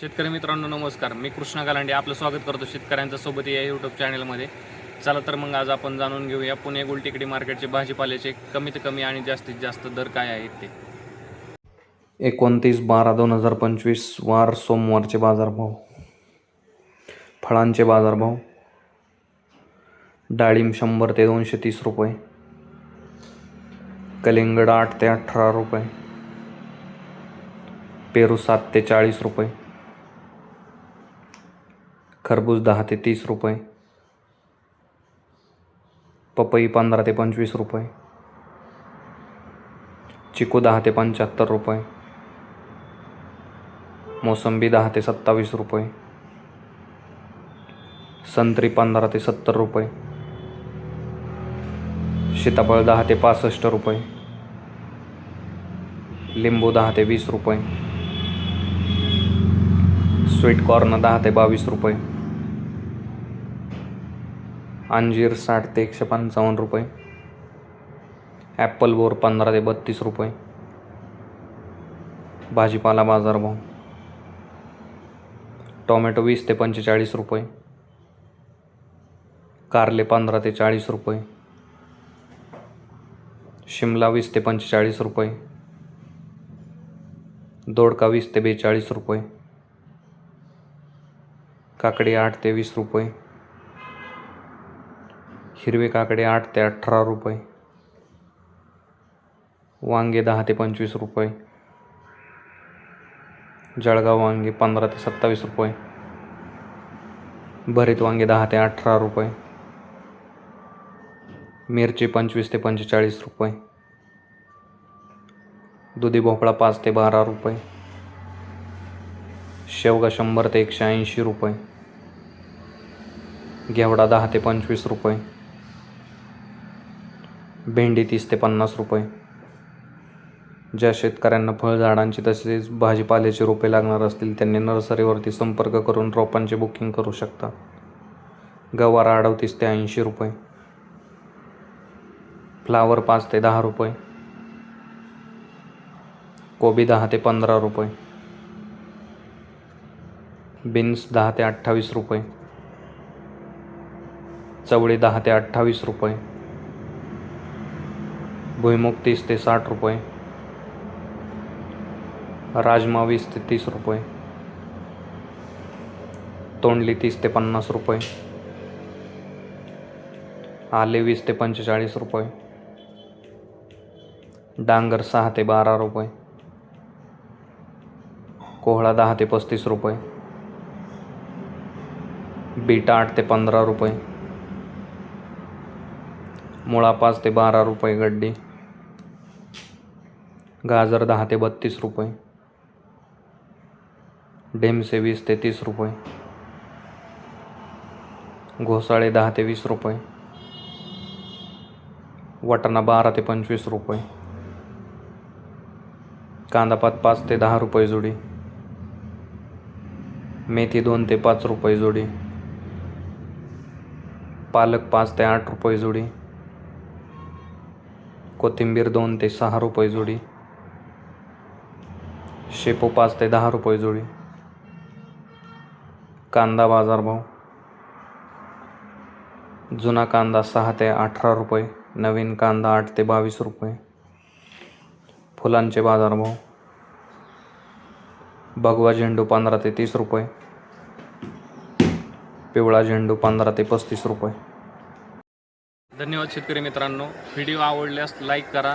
शेतकरी मित्रांनो नमस्कार. मी कृष्णा गालांडे आपलं स्वागत करतो शेतकऱ्यांच्या सोबत या यूट्यूब चॅनलमध्ये चला तर मग आज आपण जाणून घेऊया पुणे गुलटेकडी मार्केटचे भाजीपाल्याचे कमीत कमी आणि जास्तीत जास्त दर काय आहेत ते. एकोणतीस बारा दोन हजार पंचवीस वार सोमवारचे बाजारभाव. फळांचे बाजारभाव. डाळिंब शंभर ते दोनशे तीस रुपये. कलिंगड आठ ते अठरा रुपये. पेरू सात ते चाळीस रुपये. खरबूज दहा ते तीस रुपये. पपई पंधरा ते पंचवीस रुपये. चिकू दहा ते पंच्याहत्तर रुपये. मोसंबी दहा ते सत्तावीस रुपये. संत्री पंधरा ते सत्तर रुपये. सीताफळ दहा ते पासष्ट रुपये. लिंबू दहा ते वीस रुपये. स्वीट कॉर्न दहा ते बावीस रुपये. अंजीर साठ ते एकशे पंचावन्न रुपये. ॲपल बोर पंधरा ते बत्तीस रुपये. भाजीपाला बाजारभाव. टोमॅटो वीस ते पंचेचाळीस रुपये. कारले पंधरा ते चाळीस रुपये. शिमला वीस ते पंचेचाळीस रुपये. दोडका वीस ते बेचाळीस रुपये. काकडी आठ ते वीस रुपये. हिरवे काकडे आठ ते अठरा रुपये. वांगे दहा ते पंचवीस रुपये. जळगाव वांगे पंधरा ते सत्तावीस रुपये. भरीत वांगे दहा ते अठरा रुपये. मिरची पंचवीस ते पंचेचाळीस रुपये. दुधी भोपळा पाच ते बारा रुपये. शेवगा शंभर ते एकशे ऐंशी रुपये. घेवडा दहा ते पंचवीस रुपये. भेंडी तीस ते पन्नास रुपये. ज्या शेतकऱ्यांना फळझाडांची तसेच भाजीपाल्याची रोपे लागणार असतील त्यांनी नर्सरीवरती संपर्क करून रोपांचे बुकिंग करू शकता. गवार अडतीस ते ऐंशी रुपये. फ्लावर पाच ते दहा रुपये. कोबी दहा ते पंधरा रुपये. बीन्स दहा ते अठ्ठावीस रुपये. चवळी दहा ते अठ्ठावीस रुपये. भुईमुग तीस ते साठ रुपये. राजमा वीस ते तीस रुपये. तोंडली तीस ते पन्नास रुपये. आले वीस ते पंचेचाळीस रुपये. डांगर सहा ते बारा रुपये. कोहळा दहा ते पस्तीस रुपये. बीटा आठ ते पंधरा रुपये. मुळा पाच ते बारा रुपये गड्डी. गाजर दहा ते बत्तीस रुपये. ढेमसे वीस ते तीस रुपये. घोसाळे दहा ते वीस रुपये. वाटाणा बारा ते पंचवीस रुपये. कांदापात पाच ते दहा रुपये जोडी. मेथी दोन ते पाच रुपये जोडी. पालक पाच ते आठ रुपये जोडी. कोथिंबीर दोन ते सहा रुपये जोडी. शेपू पाच ते दहा रुपये जोडी. कांदा बाजारभाव जुना कांदा सहा ते अठरा रुपये नवीन कांदा आठ ते बावीस रुपये. फुलांचे बाजारभाव भगवा झेंडू पंधरा ते तीस रुपये. पिवळा झेंडू पंधरा ते पस्तीस रुपये. धन्यवाद शेतकरी मित्रांनो. व्हिडिओ आवडल्यास लाईक करा.